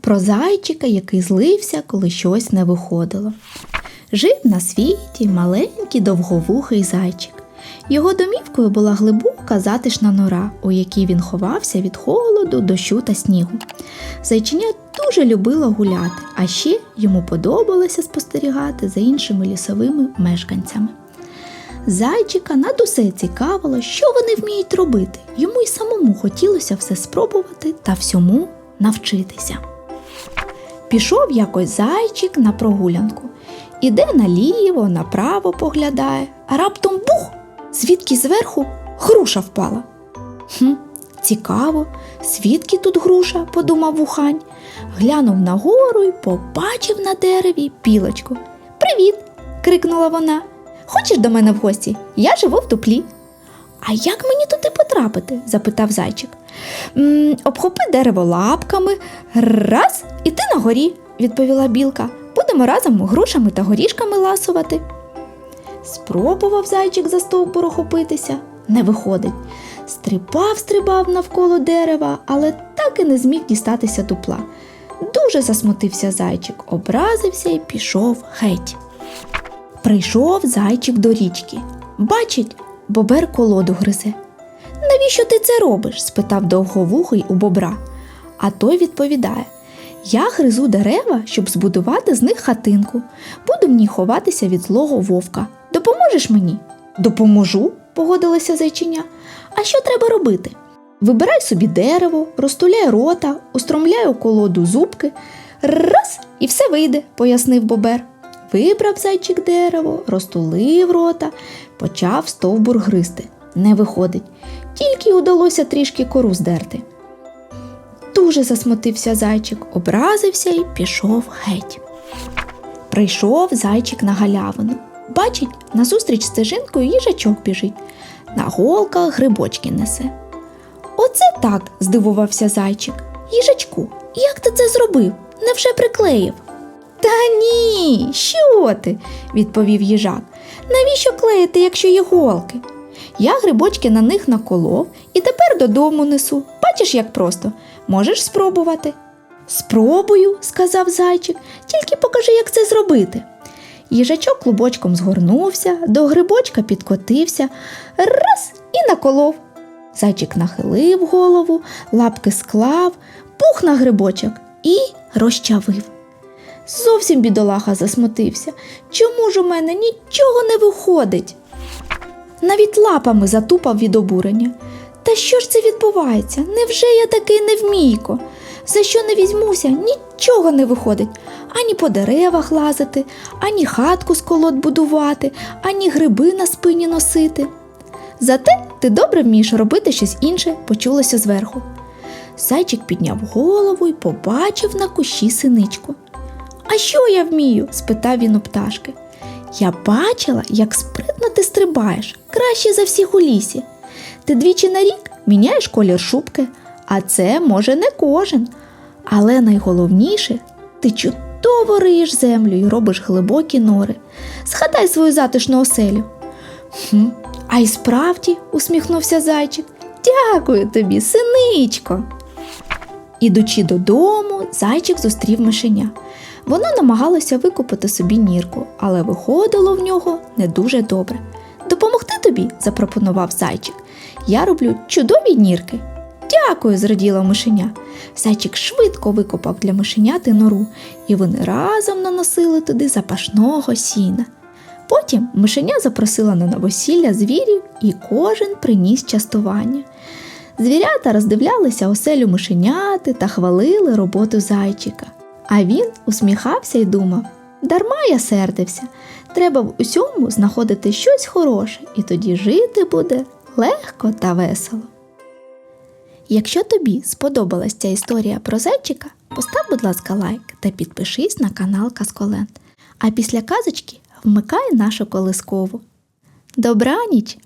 про зайчика, який злився, коли щось не виходило. Жив на світі маленький довговухий зайчик. Його домівкою була глибока затишна нора, у якій він ховався від холоду, дощу та снігу. Зайчиня дуже любило гуляти, а ще йому подобалося спостерігати за іншими лісовими мешканцями. Зайчика над усе цікавило, що вони вміють робити. Йому й самому хотілося все спробувати та всьому навчитися. Пішов якось зайчик на прогулянку. Іде наліво, направо поглядає, а раптом бух! Звідки зверху груша впала. Хм, цікаво, звідки тут груша, подумав вухань. Глянув нагору й побачив на дереві пілочку. Привіт! крикнула вона. Хочеш до мене в гості? Я живу в дуплі. А як мені туди потрапити? запитав зайчик. «М, обхопи дерево лапками, раз, і ти на горі, відповіла білка. Будемо разом грушами та горішками ласувати. Спробував зайчик за стовбур охопитися, не виходить. Стрибав, стрибав навколо дерева, але так і не зміг дістатися дупла. Дуже засмутився зайчик, образився і пішов геть. Прийшов зайчик до річки. Бачить, бобер колоду гризе. Навіщо ти це робиш? спитав довговухий у бобра. А той відповідає: Я гризу дерева, щоб збудувати з них хатинку. Буду в ній ховатися від злого вовка. Допоможеш мені? Допоможу, погодилася зайчиня. А що треба робити? Вибирай собі дерево, розтуляй рота, устромляй у колоду зубки. Раз і все вийде, пояснив бобер. Вибрав зайчик дерево, розтулив рота, почав стовбур гризти. Не виходить, тільки удалося трішки кору здерти. Дуже засмутився зайчик, образився і пішов геть. Прийшов зайчик на галявину. Бачить, назустріч стежинкою їжачок біжить, на голках грибочки несе. Оце так, здивувався зайчик. Їжачку, як ти це зробив? Невже приклеїв? Та ні, що ти? відповів їжак. Навіщо клеїти, якщо є голки? Я грибочки на них наколов і тепер додому несу. Бачиш, як просто. Можеш спробувати. Спробую, сказав зайчик, тільки покажи, як це зробити. Їжачок клубочком згорнувся, до грибочка підкотився, раз і наколов. Зайчик нахилив голову, лапки склав, пух на грибочок і розчавив. Зовсім бідолаха засмутився. Чому ж у мене нічого не виходить? Навіть лапами затупав від обурення. Та що ж це відбувається? Невже я такий невмійко? За що не візьмуся, нічого не виходить. Ані по деревах лазити, ані хатку з колод будувати, ані гриби на спині носити. Зате ти добре вмієш робити щось інше, почулося зверху. Зайчик підняв голову і побачив на кущі синичку. А що я вмію? спитав він у пташки. Я бачила, як спритно ти стрибаєш, краще за всіх у лісі. Ти двічі на рік міняєш колір шубки, а це може не кожен. Але найголовніше, ти чудово риєш землю і робиш глибокі нори. Згадай свою затишну оселю. Хм, а й справді, усміхнувся зайчик. Дякую тобі, синичко. Ідучи додому, зайчик зустрів мишеня. Воно намагалося викопати собі нірку, але виходило в нього не дуже добре. Допомогти тобі, запропонував зайчик. Я роблю чудові нірки. Дякую, зраділа мишеня. Зайчик швидко викопав для мишеняти нору, і вони разом наносили туди запашного сіна. Потім мишеня запросила на новосілля звірів, і кожен приніс частування. Звірята роздивлялися оселю мишеняти та хвалили роботу зайчика. А він усміхався і думав: дарма я сердився, треба в усьому знаходити щось хороше, і тоді жити буде легко та весело. Якщо тобі сподобалась ця історія про зайчика, постав, будь ласка, лайк та підпишись на канал Казколенд. А після казочки вмикай нашу колискову. Добраніч!